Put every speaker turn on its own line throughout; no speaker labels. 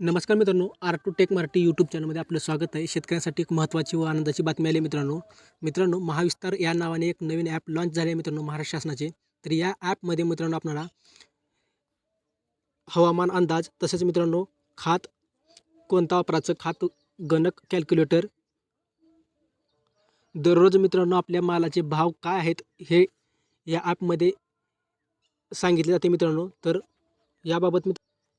नमस्कार मित्रांनो R two tech Marathi YouTube चॅनलमध्ये आपलं स्वागत आहे. शेतकऱ्यांसाठी एक महत्त्वाची व आनंदाची बातमी आली आहे मित्रांनो. मित्रांनो महाविस्तार या नावाने एक नवीन ॲप लॉन्च झाले आहे मित्रांनो महाराष्ट्र शासनाचे. तर या ॲपमध्ये मित्रांनो आपल्याला हवामान अंदाज तसेच मित्रांनो खात कोणता वापराचं खात गणक कॅल्क्युलेटर दररोज मित्रांनो आपल्या मालाचे भाव काय आहेत हे या ॲपमध्ये सांगितले जाते मित्रांनो. तर याबाबत मी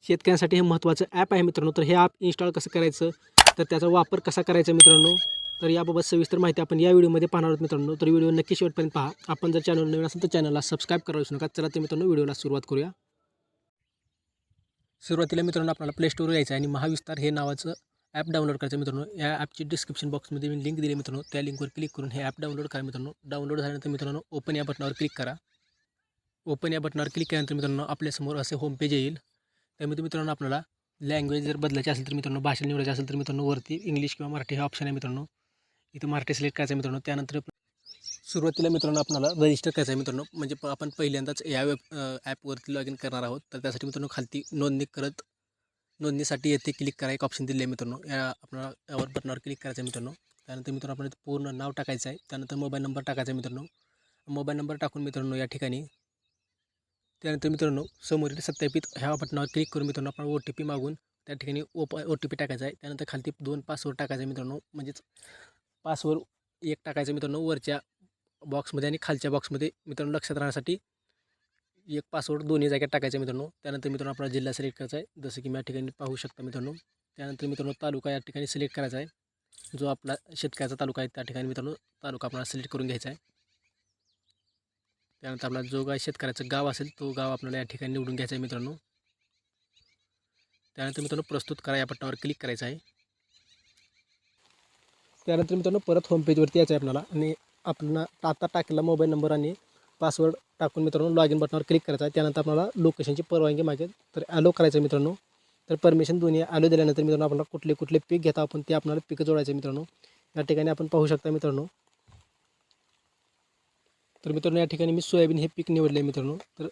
शेतकऱ्यांसाठी हे महत्त्वाचं ॲप आहे मित्रांनो. तर हे ॲप इन्स्टॉल कसं करायचं? तर त्याचा वापर कसा करायचा मित्रांनो? तर याबाबत सविस्तर माहिती आपण या व्हिडिओमध्ये पाहणार आहोत मित्रांनो. तर व्हिडिओ नक्की शेवटपर्यंत पहा. आपण जर चॅनल नवीन असेल तर चॅनलला सबस्क्राईब करा विसरू नका. चला तर मित्रांनो व्हिडिओला सुरुवात करूया. सुरुवातीला मित्रांनो आपल्याला प्ले स्टोरवर यायचं आहे आणि महाविस्तार हे नावाचं ॲप डाउनलोड करायचं मित्रांनो. या ॲपची डिस्क्रिप्शन बॉक्समध्ये मी लिंक दिली मित्रांनो. त्या लिंकवर क्लिक करून हे ॲप डाउनलोड करा मित्रांनो. डाउनलोड झाल्यानंतर मित्रांनो ओपन या बटनावर क्लिक करा. ओपन या बटनावर क्लिक केल्यानंतर मित्रांनो आपल्यासमोर असे होम पेज येईल. त्यामध्ये मित्रांनो आपल्याला लँग्वेज जर बदलायची असेल तर मित्रांनो भाषा निवडायची असेल तर मित्रांनो वरती इंग्लिश किंवा मराठी हे ऑप्शन आहे मित्रांनो. इथं मराठी सिलेक्ट करायचं आहे मित्रांनो. त्यानंतर सुरुवातीला मित्रांनो आपल्याला रजिस्टर करायचं आहे मित्रांनो. म्हणजे प- आपण पहिल्यांदाच या वेब ॲपवरती लॉग इन करणार आहोत. तर त्यासाठी मित्रांनो खालती नोंदणी करत नोंदणीसाठी येथे क्लिक करा. एक ऑप्शन दिले आहे मित्रांनो. या आपल्याला यावर बटनावर क्लिक करायचं आहे मित्रांनो. त्यानंतर मित्रांनो आपण पूर्ण नाव टाकायचं आहे. त्यानंतर मोबाईल नंबर टाकायचा आहे मित्रांनो. मोबाईल नंबर टाकून मित्रांनो या ठिकाणी त्यानंतर मित्रांनो समोरील सत्यापित ह्या बटनावर क्लिक करून मित्रांनो आपण ओ टी पी मागून त्या ठिकाणी ओप ओ टी पी टाकायचा आहे. त्यानंतर खालती दोन पासवर्ड टाकायचा आहे मित्रांनो. म्हणजेच पासवर्ड एक टाकायचा मित्रांनो वरच्या बॉक्समध्ये आणि खालच्या बॉक्समध्ये मित्रांनो लक्षात राहण्यासाठी एक पासवर्ड दोन्ही जागेत टाकायचा आहे मित्रांनो. त्यानंतर मित्रांनो आपला जिल्हा सिलेक्ट करायचा आहे. जसं की मी या ठिकाणी पाहू शकता मित्रांनो. त्यानंतर मित्रांनो तालुका या ठिकाणी सिलेक्ट करायचा आहे. जो आपला शेतकऱ्याचा तालुका आहे त्या ठिकाणी मित्रांनो तालुका आपल्याला सिलेक्ट करून घ्यायचा आहे. त्यानंतर आपला जो काय शेतकऱ्याचं गाव असेल तो गाव आपल्याला या ठिकाणी निवडून घ्यायचा आहे मित्रांनो. त्यानंतर मित्रांनो प्रस्तुत करा या बटनावर क्लिक करायचं आहे. त्यानंतर मित्रांनो परत होमपेजवरती यायचं आहे आपल्याला आणि आपण आता टाकलेला मोबाईल नंबर आणि पासवर्ड टाकून मित्रांनो लॉग इन बटनावर क्लिक करायचं आहे. त्यानंतर आपल्याला लोकेशनची परवानगी मागेल तर ॲलो करायचं आहे मित्रांनो. तर परमिशन दोन्ही ॲलो दिल्यानंतर मित्रांनो आपल्याला कुठले कुठले पीक घेता आपण ते आपल्याला पिकं जोडायचं मित्रांनो. या ठिकाणी आपण पाहू शकता मित्रांनो. तर मित्रांनो या ठिकाणी मी सोयाबीन हे पीक निवडले आहे मित्रांनो. तर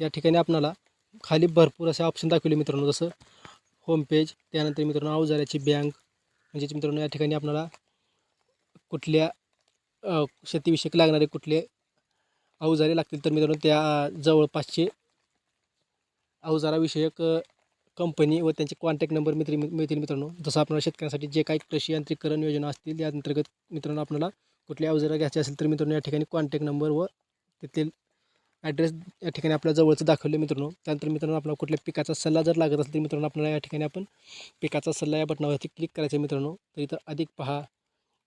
या ठिकाणी आपणाला खाली भरपूर असे ऑप्शन दाखवले मित्रांनो जसं होम पेज त्यानंतर मित्रांनो अवजाराची बँक म्हणजेच मित्रांनो या ठिकाणी आपणाला कुठल्या शेतीविषयक लागणारे कुठले अवजारे लागतील तर मित्रांनो त्या जवळपासचे अवजाराविषयक कंपनी व त्यांचे कॉन्टॅक्ट नंबर मित्र मिळतील मित्रांनो. जसं आपल्याला शेतकऱ्यांसाठी जे काही कृषी यांत्रिकरण योजना असतील या अंतर्गत मित्रांनो आपल्याला कुठली अवजारं घ्यायची असेल तर मित्रांनो या ठिकाणी कॉन्टॅक्ट नंबर व तेथील ॲड्रेस या ठिकाणी आपल्या जवळचं दाखवले मित्रांनो. त्यानंतर मित्रांनो आपला कुठल्या पिकाचा सल्ला जर लागत असेल तर मित्रांनो आपल्याला या ठिकाणी आपण पिकाचा सल्ला या बटनावरती क्लिक करायचं आहे मित्रांनो. तर इथं अधिक पहा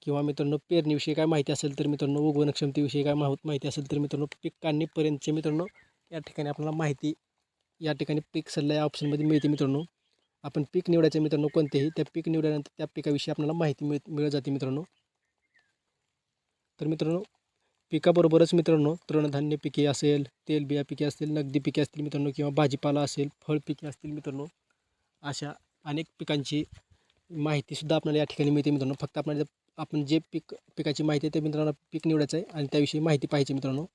किंवा मित्रांनो पेरणीविषयी काय माहिती असेल तर मित्रांनो उगवण क्षमतेविषयी काय माहूत माहिती असेल तर मित्रांनो पीक काढणीपर्यंतचे मित्रांनो या ठिकाणी आपल्याला माहिती या ठिकाणी पीक सल्ला या ऑप्शनमध्ये मिळते मित्रांनो. आपण पीक निवडायचं मित्रांनो कोणतेही त्या पीक निवडल्यानंतर त्या पिकाविषयी आपल्याला माहिती मिळ मिळत जाते मित्रांनो. तर मित्रांनो पिकाबरोबरच मित्रांनो तृणधान्य पिके असेल तेलबिया पिके असतील नगदी पिके असतील मित्रांनो किंवा भाजीपाला असेल फळ पिके असतील मित्रांनो अशा अनेक पिकांची माहितीसुद्धा आपल्याला या ठिकाणी मिळते मित्रांनो. फक्त आपल्याला आपण जे पीक पिकाची माहिती आहे ते मित्रांनो पीक निवडायचं आहे आणि त्याविषयी माहिती पाहिजे मित्रांनो.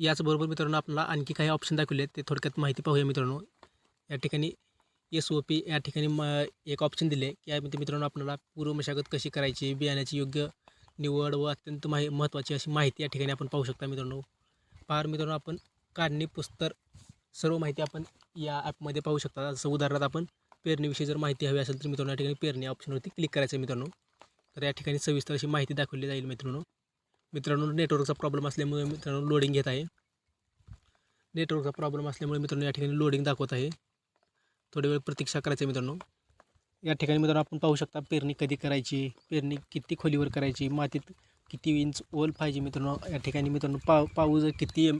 याचबरोबर मित्रांनो आपल्याला आणखी काही ऑप्शन दाखवले आहेत. ते थोडक्यात माहिती पाहूया मित्रांनो. या ठिकाणी एस ओ पी या ठिकाणी म एक ऑप्शन दिले की यामध्ये मित्रांनो आपल्याला पूर्व मशागत कशी करायची बियाण्याची योग्य निवड व अत्यंत माहि महत्त्वाची अशी माहिती या ठिकाणी आपण पाहू शकता मित्रांनो. पार मित्रांनो आपण काढणी पुस्तर सर्व माहिती आपण या ॲपमध्ये पाहू शकता. जसं उदाहरणार्थ आपण पेरणीविषयी जर माहिती हवी असेल तर मित्रांनो या ठिकाणी पेरणी ऑप्शनवरती क्लिक करायचं मित्रांनो. तर या ठिकाणी सविस्तर अशी माहिती दाखवली जाईल मित्रांनो. मित्रांनो नेटवर्कचा प्रॉब्लेम असल्यामुळे मित्रांनो लोडिंग घेत आहे. नेटवर्कचा प्रॉब्लेम असल्यामुळे मित्रांनो या ठिकाणी लोडिंग दाखवत आहे. थोडी वेळ प्रतीक्षा करायची आहे मित्रांनो. या ठिकाणी मित्रांनो आपण पाहू शकता पेरणी कधी करायची पेरणी किती खोलीवर करायची मातीत किती इंच ओल पाहिजे मित्रांनो. या ठिकाणी मित्रांनो पाव पाऊस किती एम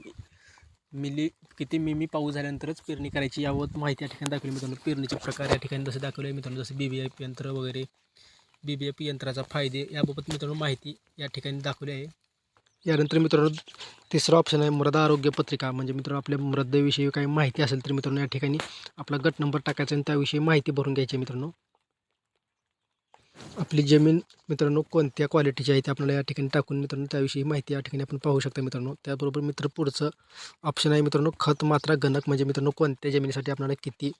मिली किती मिमी पाऊस झाल्यानंतरच पेरणी करायची यावर माहिती या ठिकाणी दाखवली मित्रांनो. पेरणीचे प्रकार या ठिकाणी जसे दाखवले आहे मित्रांनो जसे बी बी एफ यंत्र वगैरे बी बी एफ यंत्राचा फायदे याबाबत मित्रांनो माहिती या ठिकाणी दाखवली आहे. यानंतर मित्रांनो तिसरा ऑप्शन आहे मृदा आरोग्य पत्रिका. म्हणजे मित्रांनो आपल्या मृदेविषयी काही माहिती असेल तर मित्रांनो या ठिकाणी आपला गट नंबर टाकायचा आणि त्याविषयी माहिती भरून घ्यायची आहे मित्रांनो. आपली जमीन मित्रांनो कोणत्या क्वालिटीची आहे ते आपल्याला या ठिकाणी टाकून मित्रांनो त्याविषयी माहिती या ठिकाणी आपण पाहू शकता मित्रांनो. त्याबरोबर मित्र पुढचं ऑप्शन आहे मित्रांनो खत मात्रा गणक म्हणजे मित्रांनो कोणत्या जमिनीसाठी आपल्याला किती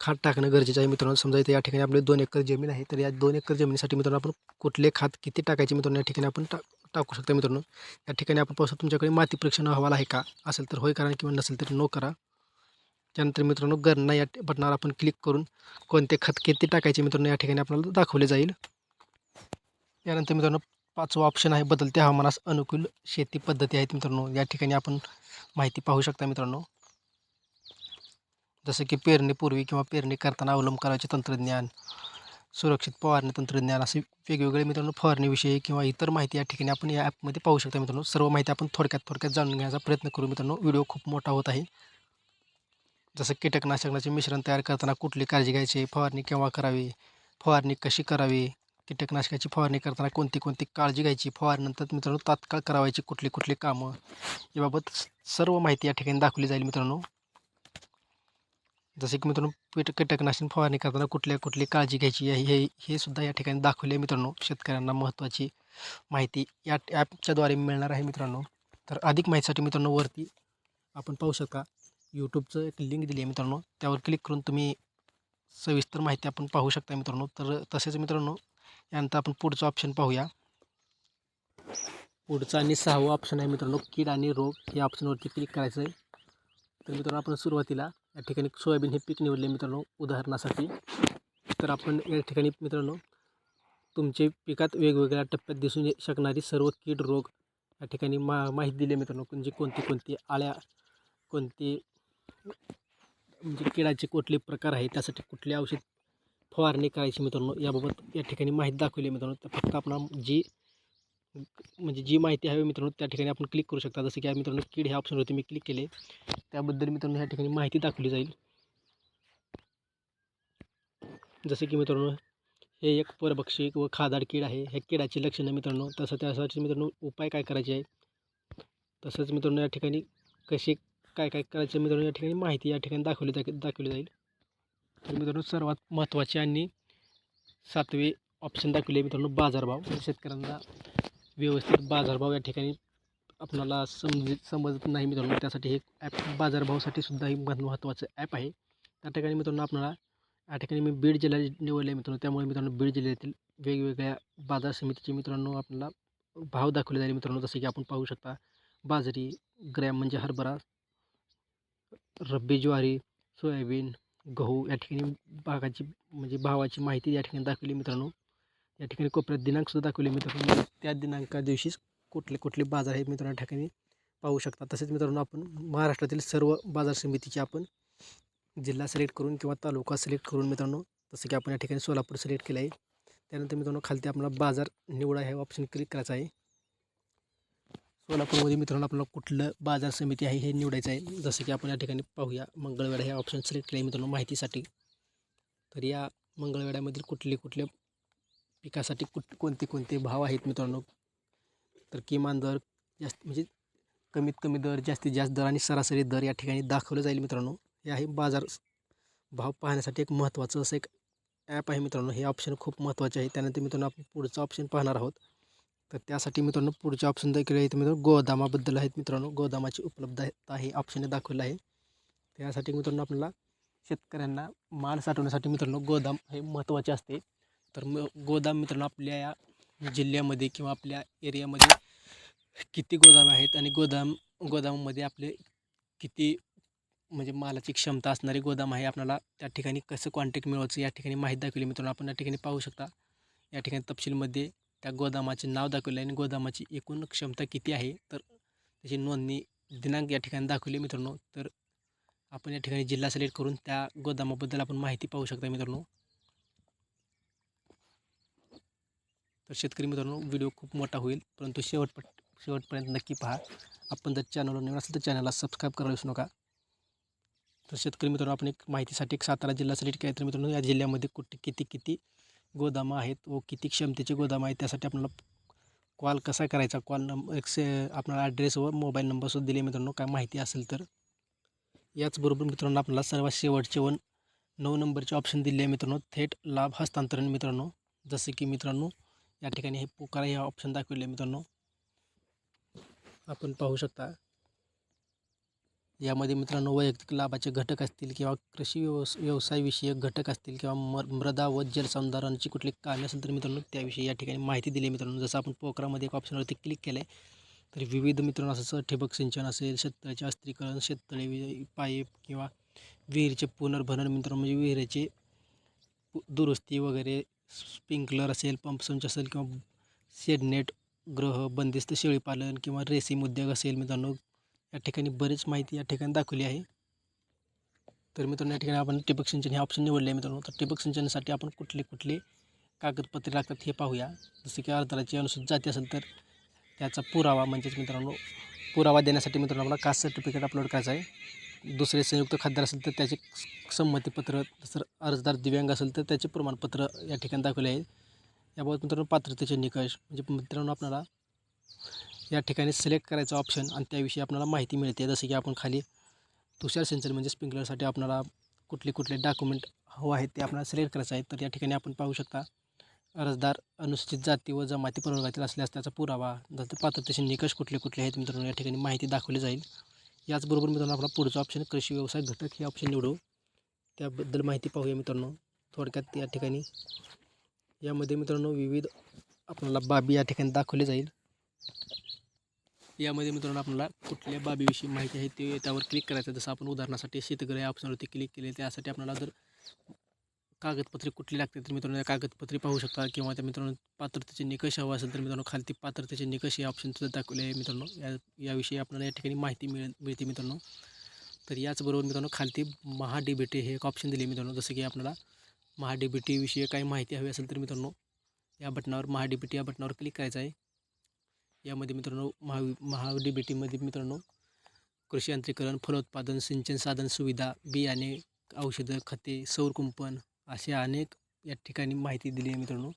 खात टाकणं गरजेचं आहे मित्रांनो. समजा इथे या ठिकाणी आपले दोन एकर जमीन आहे तर या दोन एकर जमिनीसाठी मित्रांनो आपण कुठले खात किती टाकायचे मित्रांनो या ठिकाणी आपण टा टाकू शकता मित्रांनो. या ठिकाणी आपण पाहू शकतो तुमच्याकडे माती परीक्षण अहवाल आहे का? असेल तर होय करा किंवा नसेल तर नो करा. त्यानंतर मित्रांनो गणना या बटनावर आपण क्लिक करून कोणते खत किती टाकायचे मित्रांनो या ठिकाणी आपल्याला दाखवले जाईल. यानंतर मित्रांनो पाचवा ऑप्शन आहे बदलत्या हवामानास अनुकूल शेती पद्धती आहेत मित्रांनो. या ठिकाणी आपण माहिती पाहू शकता मित्रांनो. जसं की पेरणीपूर्वी किंवा पेरणी करताना अवलंब करायचे तंत्रज्ञान सुरक्षित फवारणी तंत्रज्ञान असे वेगवेगळे मित्रांनो फवारणीविषयी किंवा इतर माहिती या ठिकाणी आपण या ॲपमध्ये पाहू शकता मित्रांनो. सर्व माहिती आपण थोडक्यात थोडक्यात जाणून घेण्याचा प्रयत्न करू मित्रांनो. व्हिडिओ खूप मोठा होत आहे. जसं कीटकनाशकाचे मिश्रण तयार करताना कुठली काळजी घ्यायची? फवारणी केव्हा करावी? फवारणी कशी करावी? कीटकनाशकाची फवारणी करताना कोणती कोणती काळजी घ्यायची? फवारणीनंतर मित्रांनो तात्काळ करावायची कुठली कुठली कामं? याबाबत सर्व माहिती या ठिकाणी दाखवली जाईल मित्रांनो. जसे की मित्रांनो कीट कीटकनाशक फवारणी करताना कुठल्या कुठली काळजी घ्यायची? आहे हे हे सुद्धा या ठिकाणी दाखवले मित्रांनो. शेतकऱ्यांना महत्त्वाची माहिती या ॲपच्याद्वारे मिळणार आहे मित्रांनो. तर अधिक माहितीसाठी मित्रांनो वरती आपण पाहू शकता. यूट्यूबचं एक लिंक दिली आहे मित्रांनो. त्यावर क्लिक करून तुम्ही सविस्तर माहिती आपण पाहू शकता मित्रांनो. तर तसेच मित्रांनो यानंतर आपण पुढचं ऑप्शन पाहूया. पुढचं आणि सहावं ऑप्शन आहे मित्रांनो कीड आणि रोग. या ऑप्शनवरती क्लिक करायचं आहे. तर मित्रांनो आपण सुरुवातीला या ठिकाणी सोयाबीन हे पीक निवडले मित्रांनो उदाहरणासाठी. तर आपण या ठिकाणी मित्रांनो तुमचे पिकात वेगवेगळ्या टप्प्यात दिसून ये- शकणारी सर्व कीड रोग या ठिकाणी मा माहिती दिली मित्रांनो. म्हणजे कोणती कोणती आळ्या कोणती म्हणजे किडाचे कुठले प्रकार आहे त्यासाठी कुठले औषध फवारणी करायची मित्रांनो याबाबत या ठिकाणी माहिती दाखवली आहे मित्रांनो. तर फक्त आपण जी म्हणजे जी माहिती हवी मित्रांनो त्या ठिकाणी आपण क्लिक करू शकता. जसं की या मित्रांनो कीड ह्या ऑप्शनवरती मी क्लिक केले. त्याबद्दल मित्रांनो ह्या ठिकाणी माहिती दाखवली जाईल. जसं की मित्रांनो हे एक परभक्षी व खादाड कीड आहे. ह्या किडाची लक्षणं मित्रांनो. तसं त्यासाठी मित्रांनो उपाय काय करायचे आहे? तसंच मित्रांनो या ठिकाणी कसे काय काय करायचं मित्रांनो या ठिकाणी? माहिती या ठिकाणी दाखवली जा दाखवली जाईल. तर मित्रांनो सर्वात महत्त्वाचे आणि सातवे ऑप्शन दाखवले मित्रांनो बाजारभाव. शेतकऱ्यांना व्यवस्थित बाजारभाव या ठिकाणी आपणाला समज समजत नाही मित्रांनो. त्यासाठी हे ॲप बाजारभावासाठी सुद्धा हे महत्त्वाचं ॲप आहे. त्या ठिकाणी मित्रांनो आपल्याला या ठिकाणी मी बीड जिल्हा निवडले आहे मित्रांनो. त्यामुळे मित्रांनो बीड जिल्ह्यातील वेगवेगळ्या बाजार समितीचे मित्रांनो आपल्याला भाव दाखवले जाईल मित्रांनो. जसे की आपण पाहू शकता बाजरी ग्रॅम म्हणजे हरभरा रब्बी ज्वारी सोयाबीन गहू या ठिकाणी भागाची म्हणजे भावाची माहिती या ठिकाणी दाखवली मित्रांनो. या ठिकाणी कोपऱ्यात दिनांकसुद्धा दाखवले मित्रांनो. त्या दिनांका दिवशीच कुठले कुठले बाजार आहेत मित्रांनो या ठिकाणी पाहू शकता. तसेच मित्रांनो आपण महाराष्ट्रातील सर्व बाजार समितीचे आपण जिल्हा सिलेक्ट करून किंवा तालुका सिलेक्ट करून मित्रांनो जसं की आपण या ठिकाणी सोलापूर सिलेक्ट केलं आहे. त्यानंतर मित्रांनो खालती आपल्याला बाजार निवडा हे ऑप्शन क्लिक करायचं आहे. सोलापूरमध्ये मित्रांनो आपल्याला कुठलं बाजार समिती आहे हे निवडायचं आहे. जसं की आपण या ठिकाणी पाहूया मंगळवेढा हे ऑप्शन सिलेक्ट केलं आहे मित्रांनो माहितीसाठी. तर या मंगळवेड्यामधील कुठले कुठले पिकासाठी कुठ कोणते कोणते भाव आहेत मित्रांनो? तर किमान दर जास्त म्हणजे कमीत कमी दर जास्तीत जास्त दर आणि सरासरी दर या ठिकाणी दाखवलं जाईल मित्रांनो. हे आहे बाजार भाव पाहण्यासाठी एक महत्त्वाचं असं एक ॲप आहे मित्रांनो. हे ऑप्शन खूप महत्त्वाचे आहे. त्यानंतर मित्रांनो आपण पुढचं ऑप्शन पाहणार आहोत. तर त्यासाठी मित्रांनो पुढचे ऑप्शन देखील आहेत मित्रांनो गोदामाबद्दल आहेत मित्रांनो गोदामाची उपलब्धता हे ऑप्शन दाखवलं आहे. त्यासाठी मित्रांनो आपल्याला शेतकऱ्यांना माल साठवण्यासाठी मित्रांनो गोदाम हे महत्त्वाचे असते. तर म गोदाम मित्रांनो आपल्या या जिल्ह्यामध्ये किंवा आपल्या एरियामध्ये किती गोदाम आहेत आणि गोदाम गोदामामध्ये आपले किती म्हणजे मालाची क्षमता असणारी गोदाम आहे आपल्याला त्या ठिकाणी कसं कॉन्टॅक्ट मिळवायचं या ठिकाणी माहिती दाखवली मित्रांनो आपण या ठिकाणी पाहू शकता. या ठिकाणी तपशीलमध्ये त्या गोदामाचे नाव दाखवले आणि गोदामाची एकूण क्षमता किती आहे? तर त्याची नोंदणी दिनांक या ठिकाणी दाखवली मित्रांनो. तर आपण या ठिकाणी जिल्हा सिलेक्ट करून त्या गोदामाबद्दल आपण माहिती पाहू शकता मित्रांनो. तर शेतकरी मित्रांनो व्हिडिओ खूप मोठा होईल परंतु शेवटपट शेवटपर्यंत नक्की पहा. आपण जर चॅनलवर नवीन असेल तर चॅनलला सबस्क्राईब करायला विसरू नका. तर शेतकरी मित्रांनो आपण एक माहितीसाठी एक सातारा जिल्हा सिलेक्ट केला तर मित्रांनो या जिल्ह्यामध्ये कुठे किती किती गोदामं आहेत व किती क्षमतेचे गोदाम आहेत त्यासाठी आपल्याला कॉल कसा करायचा? कॉल नंबर एक से आपल्याला ॲड्रेस व मोबाईल नंबरसुद्धा दिले मित्रांनो. काय माहिती असेल तर. याचबरोबर मित्रांनो आपल्याला सर्वात शेवटचे वन नऊ नंबरचे ऑप्शन दिले आहे मित्रांनो. थेट लाभ हस्तांतरण मित्रांनो. जसे की मित्रांनो या ठिकाणी हे पुकारा हे ऑप्शन दाखवले मित्रांनो. आपण पाहू शकता. यामध्ये मित्रांनो वैयक्तिक लाभाचे घटक असतील किंवा कृषी व्यवस व्यवसायविषयक घटक असतील किंवा मर मृदा व जलसंधारणाची कुठली कामे असेल तर मित्रांनो त्याविषयी या ठिकाणी माहिती दिली मित्रांनो. जसं आपण पोखरामध्ये एक ऑप्शनवरती क्लिक केलं आहे तर विविध मित्रांनो असं ठिबक सिंचन असेल शेततळ्याचे अस्त्रीकरण शेततळे पाईप किंवा विहिरीचे पुनर्भरण मित्रांनो म्हणजे विहिरीचे दुरुस्ती वगैरे स्प्रिंकलर असेल पंप संच असेल किंवा शेडनेट ग्रह बंदिस्त शेळीपालन किंवा रेसिंग उद्योग असेल मित्रांनो या ठिकाणी बरीच माहिती या ठिकाणी दाखवली आहे. तर मित्रांनो या ठिकाणी आपण ठिबक सिंचन हे ऑप्शन निवडले आहे मित्रांनो. तर ठिबक सिंचनासाठी आपण कुठले कुठले कागदपत्रे लागतात हे पाहूया. जसे की अर्धराची अनुसूचित जाती असेल तर त्याचा पुरावा म्हणजेच मित्रांनो पुरावा देण्यासाठी मित्रांनो आपला कास्ट सर्टिफिकेट अपलोड करायचं आहे. दुसरे संयुक्त खासदार असेल तर त्याचे संमतीपत्र जसं अर्जदार दिव्यांग असेल तर त्याचे प्रमाणपत्र या ठिकाणी दाखवले आहे. याबाबत मित्रांनो पात्रतेचे निकष म्हणजे मित्रांनो आपल्याला या ठिकाणी सिलेक्ट करायचं ऑप्शन आणि त्याविषयी आपल्याला माहिती मिळते. जसं की आपण खाली तुषार सिंचन म्हणजे स्प्रिंकलरसाठी आपल्याला कुठले कुठले डॉक्युमेंट हवं आहेत ते आपल्याला सिलेक्ट करायचं आहे. तर या ठिकाणी आपण पाहू शकता अर्जदार अनुसूचित जाती व जमाती प्रवर्गातील असल्यास त्याचा पुरावा नंतर पात्रतेचे निकष कुठले कुठले आहेत मित्रांनो या ठिकाणी माहिती दाखवली जाईल. याचबरोबर मित्रांनो आपला पुढचा ऑप्शन कृषी व्यवसाय घटक हे ऑप्शन निवडू. त्याबद्दल माहिती पाहूया मित्रांनो. थोडक्यात या ठिकाणी यामध्ये मित्रांनो विविध आपल्याला बाबी या ठिकाणी दाखवली जाईल. यामध्ये मित्रांनो आपल्याला कुठल्या बाबीविषयी माहिती आहे ते त्यावर क्लिक करायचं जसं आपण उदाहरणासाठी शेतकरी या ऑप्शनवरती क्लिक केले त्यासाठी आपल्याला जर कागदपत्रे कुठली लागते तर मित्रांनो त्या कागदपत्रे पाहू शकता किंवा त्या मित्रांनो पात्रतेचे निकष हवं असेल तर मित्रांनो खालती पात्रतेचे निकष हे ऑप्शनसुद्धा दाखवले आहे मित्रांनो. या याविषयी आपल्याला या ठिकाणी माहिती मिळ मिळते मित्रांनो. तर याचबरोबर मित्रांनो खालती महा डी बी टी हे एक ऑप्शन दिले मित्रांनो. जसं की आपल्याला महा डी बी टीविषयी काही माहिती हवी असेल तर मित्रांनो या बटनावर महा डी बी टी या बटनावर क्लिक करायचं आहे. यामध्ये मित्रांनो महा महा बेटीमध्ये मित्रांनो कृषी यांत्रिकरण फलोत्पादन सिंचन साधन सुविधा बियाणे औषधं खते सौर कुंपण अशा अनेक या ठिकाणी माहिती दिली आहे मित्रांनो.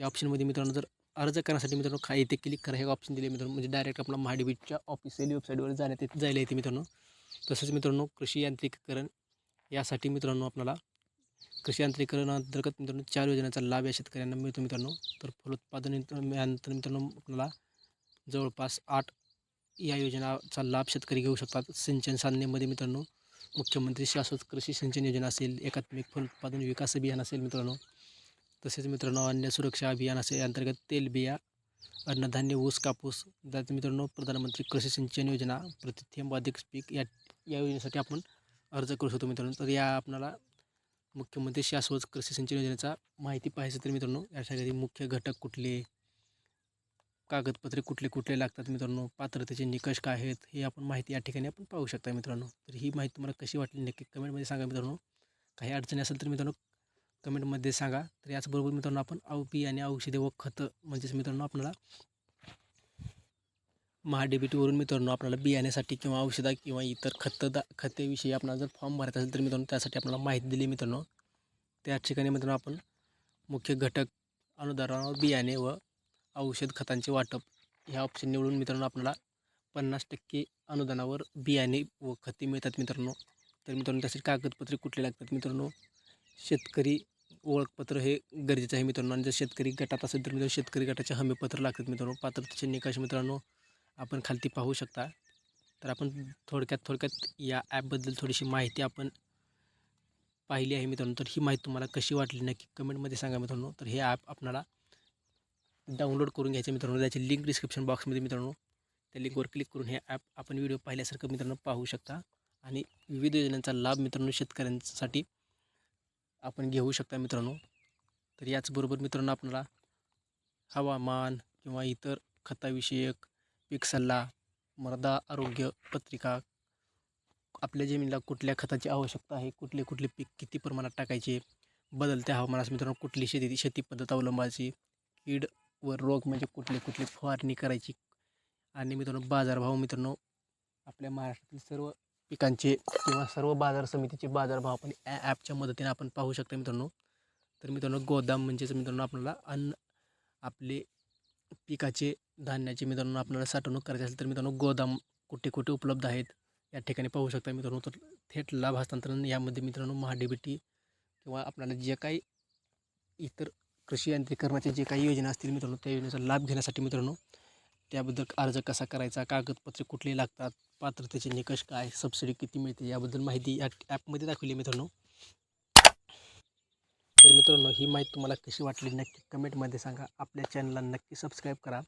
या ऑप्शनमध्ये मित्रांनो जर अर्ज करण्यासाठी मित्रांनो खा इथे क्लिक करा. हे ऑप्शन दिले मित्रांनो म्हणजे डायरेक्ट आपला महाडीबीटच्या ऑफिशियल वेबसाईटवर जाण्यात येत जायला येते मित्रांनो. तसंच मित्रांनो कृषी यांत्रिकीकरण यासाठी मित्रांनो आपल्याला कृषी यांत्रिकरण अंतर्गत मित्रांनो चार योजनांचा लाभ या शेतकऱ्यांना मिळतो मित्रांनो. तर फलोत्पादन यंत्र- यानंतर मित्रांनो आपल्याला जवळपास आठ या योजनाचा लाभ शेतकरी घेऊ शकतात. सिंचन साधनेमध्ये मित्रांनो मुख्यमंत्री शाश्वत कृषी सिंचन योजना असेल एकात्मिक फलोत्पादन विकास अभियान असेल मित्रांनो तसेच मित्रांनो अन्न सुरक्षा अभियान असेल अंतर्गत तेलबिया अन्नधान्य ऊस कापूस त्यात मित्रांनो प्रधानमंत्री कृषी सिंचन योजना प्रतिथेंब अधिक पीक या या योजनेसाठी आपण अर्ज करू शकतो मित्रांनो. तर या आपणाला मुख्यमंत्री शाश्वत कृषी सिंचन योजनेचा माहिती पाहिजे तर मित्रांनो यासाठी मुख्य घटक कुठले? कागदपत्रे कुठले कुठले लागतात मित्रांनो? पात्रतेचे निकष काय आहेत? हे आपण माहिती या ठिकाणी आपण पाहू शकता मित्रांनो. तर ही माहिती तुम्हाला कशी वाटली नक्की कमेंटमध्ये सांगा मित्रांनो. काही अडचणी असेल तर मित्रांनो कमेंटमध्ये सांगा. तर याचबरोबर मित्रांनो आपण औपी आणि औषधे व खतं म्हणजेच मित्रांनो आपल्याला महाडेबिटीवरून मित्रांनो आपल्याला बियाण्यासाठी किंवा औषधा किंवा इतर खतं दा खतेविषयी आपल्याला जर फॉर्म भरायचा असेल तर मित्रांनो त्यासाठी आपल्याला माहिती दिली मित्रांनो. त्या ठिकाणी मित्रांनो आपण मुख्य घटक अनुदानावर बियाणे व औषध खतांचे वाटप ह्या ऑप्शन निवडून मित्रांनो आपल्याला पन्नास टक्के अनुदानावर बियाणे व खते मिळतात मित्रांनो. तर मित्रांनो त्यासाठी कागदपत्रे कुठले लागतात मित्रांनो? शेतकरी ओळखपत्र हे गरजेचं आहे मित्रांनो. आणि जर शेतकरी गटात असेल तर मित्रांनो शेतकरी गटाचे हमीपत्र लागतात मित्रांनो. पात्रतेचे निकष मित्रांनो आपण खालती पाहू शकता. तर आपण थोडक्यात थोडक्यात या ॲपबद्दल थोडीशी माहिती आपण पाहिली आहे मित्रांनो. तर ही माहिती तुम्हाला कशी वाटली नक्की कमेंटमध्ये सांगा मित्रांनो. तर हे ॲप आपणाला डाउनलोड करून घ्यायचं मित्रांनो. त्याची लिंक डिस्क्रिप्शन बॉक्समध्ये मित्रांनो. त्या लिंकवर क्लिक करून हे ॲप आपण व्हिडिओ पाहिल्यासारखं मित्रांनो पाहू शकता. आणि विविध योजनांचा लाभ मित्रांनो शेतकऱ्यांसाठी आपण घेऊ शकता मित्रांनो. तर याचबरोबर मित्रांनो आपल्याला हवामान किंवा इतर खताविषयक पीक सल्ला मृदा आरोग्य पत्रिका आपल्या जमिनीला कुठल्या खताची आवश्यकता आहे कुठले कुठले पीक किती प्रमाणात टाकायचे बदलत्या हवामानास मित्रांनो कुठली शेती शेती पद्धत अवलंबायची कीड व रोग म्हणजे कुठले कुठले फवारणी करायची. आणि मित्रांनो बाजारभाव मित्रांनो आपल्या महाराष्ट्रातील सर्व पिकांचे किंवा सर्व बाजार समितीचे बाजारभाव आपण या ॲपच्या मदतीने आपण पाहू शकतो मित्रांनो. तर मित्रांनो गोदाम म्हणजेच मित्रांनो आपल्याला अन्न आपले पिकाचे धान्याचे मित्रांनो आपल्याला साठवणूक करायची असेल तर मित्रांनो गोदाम कुठे कुठे उपलब्ध आहेत या ठिकाणी पाहू शकता मित्रांनो. तर थेट लाभ हस्तांतरण यामध्ये मित्रांनो महाडीबीटी किंवा आपल्याला जे काही इतर कृषी यांत्रिकरणाचे जे काही योजना असतील मित्रांनो त्या योजनेचा लाभ घेण्यासाठी मित्रांनो त्याबद्दल अर्ज कसा करायचा कागदपत्रे कुठली लागतात पात्रतेचे निकष काय सबसिडी किती मिळते याबद्दल माहिती या ॲपमध्ये दाखवली आहे मित्रांनो. तर मित्रांनो ही माहिती तुम्हाला कशी वाटली नक्की कमेंटमध्ये सांगा. आपल्या चॅनलला नक्की सबस्क्राईब करा.